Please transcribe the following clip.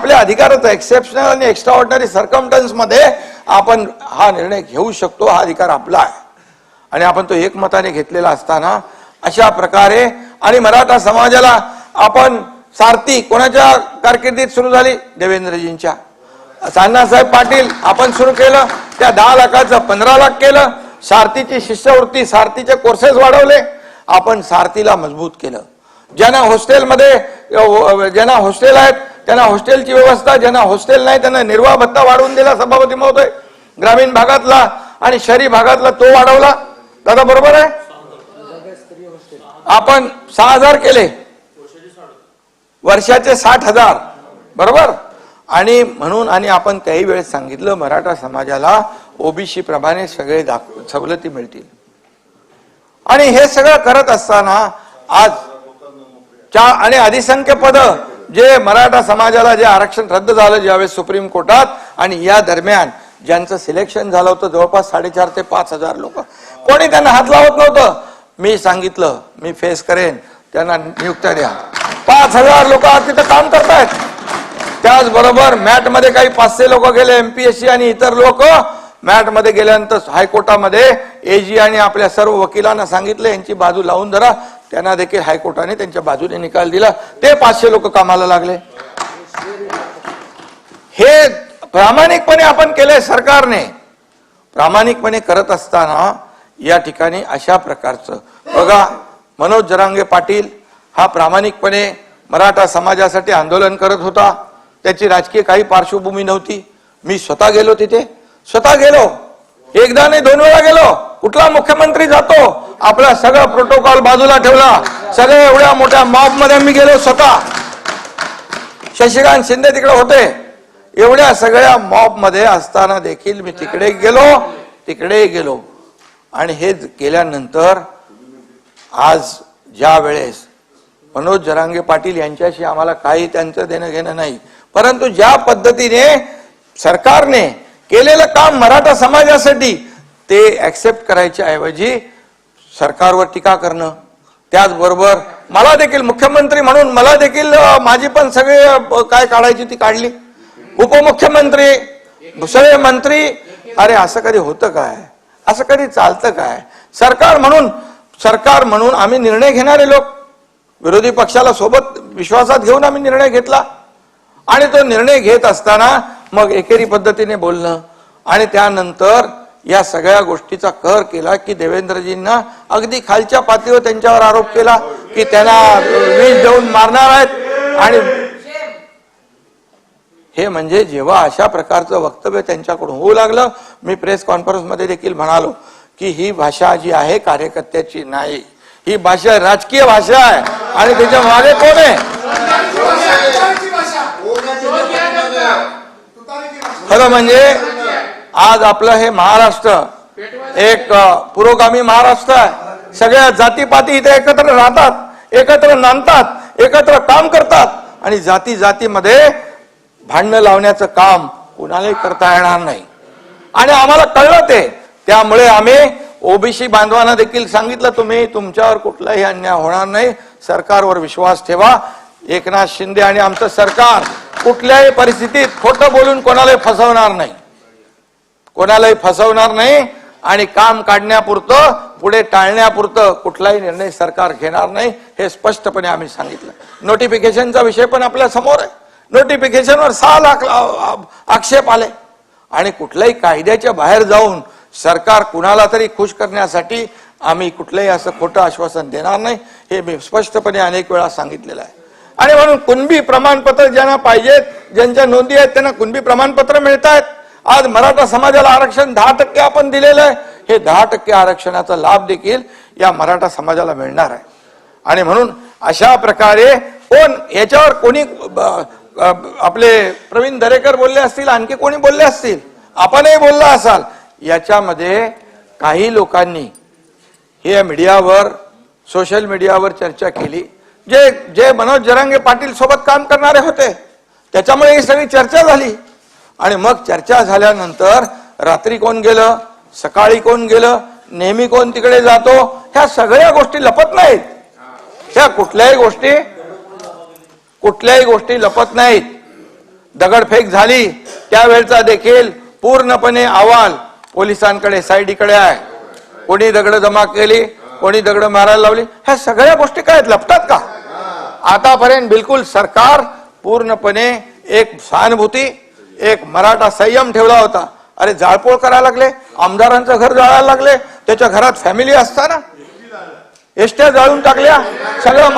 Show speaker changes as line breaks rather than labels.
आपल्या अधिकाराचं एक्सेप्शनल आणि एक्स्ट्रा ऑर्डनरी सर्कमटन्समध्ये आपण हा निर्णय घेऊ शकतो हा अधिकार आपला आहे. आणि आपण तो एकमताने घेतलेला असताना अशा प्रकारे आणि मराठा समाजाला आपण सारथी कोणाच्या कारकिर्दीत सुरू झाली? देवेंद्रजींच्या. अण्णासाहेब पाटील आपण सुरू केलं त्या दहा लाखाचं पंधरा लाख केलं सारथीची शिष्यवृत्ती सारथीचे कोर्सेस वाढवले आपण सारथीला मजबूत केलं. ज्यांना हॉस्टेलमध्ये ज्यांना हॉस्टेल आहेत त्यांना हॉस्टेलची व्यवस्था ज्यांना हॉस्टेल नाही त्यांना निर्वाह भत्ता वाढवून दिला सभापती महोदय. ग्रामीण भागातला आणि शहरी भागातला तो वाढवला. दादा बरोबर आहे? आपण सहा हजार केले. वर्षाचे साठ हजार. बरोबर? आणि म्हणून आणि आपण त्याही वेळेस सांगितलं मराठा समाजाला ओबीसी प्रमाणे सगळे दाखव सवलती मिळतील. आणि हे सगळं करत असताना आज चार आणि अधिसंख्य पदं जे मराठा समाजाला जे आरक्षण रद्द झालं ज्यावेळेस सुप्रीम कोर्टात आणि या दरम्यान ज्यांचं सिलेक्शन झालं होतं जवळपास साडेचार ते पाच हजार लोक. कोणी त्यांना हात लावत नव्हतं. मी सांगितलं मी फेस करेन त्यांना नियुक्त्या द्या. पाच हजार लोक आज तिथं काम करतायत. त्याचबरोबर मॅटमध्ये काही पाचशे लोक गेले एमपीएससी आणि इतर लोक. मॅटमध्ये गेल्यानंतर हायकोर्टामध्ये एजी आणि आपल्या सर्व वकिलांना सांगितलं यांची बाजू लावून धरा. त्यांना देखील हायकोर्टाने त्यांच्या बाजूने निकाल दिला. ते पाचशे लोक कामाला लागले. हे प्रामाणिकपणे आपण केलंय सरकारने. प्रामाणिकपणे करत असताना या ठिकाणी अशा प्रकारचं. बघा मनोज जरांगे पाटील हा प्रामाणिकपणे मराठा समाजासाठी आंदोलन करत होता. त्याची राजकीय काही पार्श्वभूमी नव्हती. मी स्वतः गेलो तिथे. स्वतः गेलो. एकदा नाही दोन वेळा गेलो. कुठला मुख्यमंत्री जातो? आपला सगळं प्रोटोकॉल बाजूला ठेवला. सगळे एवढ्या मोठ्या मॉबमध्ये मी गेलो स्वतः. शशिकांत शिंदे तिकडे होते. एवढ्या सगळ्या मॉबमध्ये असताना देखील मी तिकडे गेलो. तिकडे गेलो. आणि हे केल्यानंतर आज ज्या वेळेस मनोज जरांगे पाटील यांच्याशी आम्हाला काही त्यांचं देणं घेणं नाही. परंतु ज्या पद्धतीने सरकारने केलेलं काम मराठा समाजासाठी ते ऍक्सेप्ट करायच्या ऐवजी सरकारवर टीका करणं. त्याचबरोबर मला देखील मुख्यमंत्री म्हणून मला देखील माझी पण सगळे काय काढायची ती काढली. उपमुख्यमंत्री सगळे मंत्री अरे असं कधी होतं काय? असं कधी चालतं काय? सरकार म्हणून सरकार म्हणून आम्ही निर्णय घेणारे लोक. विरोधी पक्षाला सोबत विश्वासात घेऊन आम्ही निर्णय घेतला. आणि तो निर्णय घेत असताना मग एकेरी पद्धतीने बोलणं आणि त्यानंतर या सगळ्या गोष्टीचा कर केला की देवेंद्रजींना अगदी खालच्या पातळीवर त्यांच्यावर आरोप केला की त्यांना वीज देऊन मारणार आहेत आणि हे म्हणजे जेव्हा अशा प्रकारचं वक्तव्य त्यांच्याकडून होऊ लागलं मी प्रेस कॉन्फरन्समध्ये देखील म्हणालो की ही भाषा जी आहे कार्यकर्त्याची नाही. ही भाषा राजकीय भाषा आहे. आणि त्याच्यामागे कोण आहे? खरं म्हणजे आज आपलं हे महाराष्ट्र एक पुरोगामी महाराष्ट्र आहे. सगळ्या जातीपाती इथे एकत्र राहतात एकत्र नांदतात एकत्र काम करतात आणि जाती जातीमध्ये भांडणं लावण्याचं काम कुणालाही करता येणार नाही. आणि आम्हाला कळलं ते. त्यामुळे आम्ही ओबीसी बांधवांना देखील सांगितलं तुम्ही तुमच्यावर कुठलाही अन्याय होणार नाही. सरकारवर विश्वास ठेवा. एकनाथ शिंदे आणि आमचं सरकार कुठल्याही परिस्थितीत खोटं बोलून कोणालाही फसवणार नाही. कोणालाही फसवणार नाही आणि काम काढण्यापुरतं पुढे टाळण्यापुरतं कुठलाही निर्णय सरकार घेणार नाही हे स्पष्टपणे आम्ही सांगितलं. नोटिफिकेशनचा विषय पण आपल्यासमोर आहे. नोटिफिकेशनवर सहा लाख आक्षेप आले. आणि कुठल्याही कायद्याच्या बाहेर जाऊन सरकार कुणाला तरी खुश करण्यासाठी आम्ही कुठलंही असं खोटं आश्वासन देणार नाही हे मी स्पष्टपणे अनेक वेळा सांगितलेलं आहे. आणि म्हणून कुणबी प्रमाणपत्र ज्यांना पाहिजेत ज्यांच्या नोंदी आहेत त्यांना कुणबी प्रमाणपत्र मिळत आहेत आज मराठा समाजाला आरक्षण दहा टक्के आपण दिलेलं आहे. हे दहा टक्के आरक्षणाचा लाभ देखील या मराठा समाजाला मिळणार आहे. आणि म्हणून अशा प्रकारे कोण याच्यावर कोणी आपले प्रवीण दरेकर बोलले असतील आणखी कोणी बोलले असतील? आपणही बोलला असाल. याच्यामध्ये काही लोकांनी हे मीडियावर सोशल मीडियावर चर्चा केली. जे जे मनोज जरांगे पाटील सोबत काम करणारे होते त्याच्यामुळे ही सगळी चर्चा झाली. आणि मग चर्चा झाल्यानंतर रात्री कोण गेलं सकाळी कोण गेलं नेहमी कोण तिकडे जातो ह्या सगळ्या गोष्टी लपत नाहीत. ह्या कुठल्याही गोष्टी कुठल्याही गोष्टी लपत नाहीत. दगडफेक झाली त्यावेळचा देखील पूर्णपणे अहवाल पोलिसांकडे साईडीकडे आहे. कोणी दगड जमा केली कोणी दगड मारायला लावली ह्या सगळ्या गोष्टी काय लपतात का? आतापर्यंत बिलकुल सरकार पूर्णपणे एक सहानुभूती एक मराठा संयम ठेवला होता. अरे जाळपोळ करायला लागले आमदारांचं घर जाळायला लागले त्याच्या घरात फॅमिली असताना? एसट्या जाळून टाकल्या सगळं